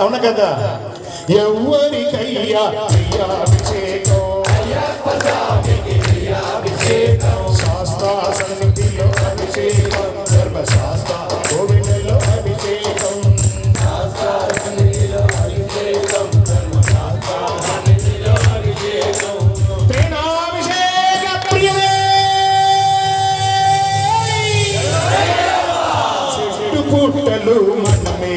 అవును కదా? ఎవరికయ్యా అభిషేకం. శాస్త్ర సన్నిధిలో అభిషేకం ధర్మశాస్త్ర కోవిడలో అభిషేకం. పుట్టలు మనమే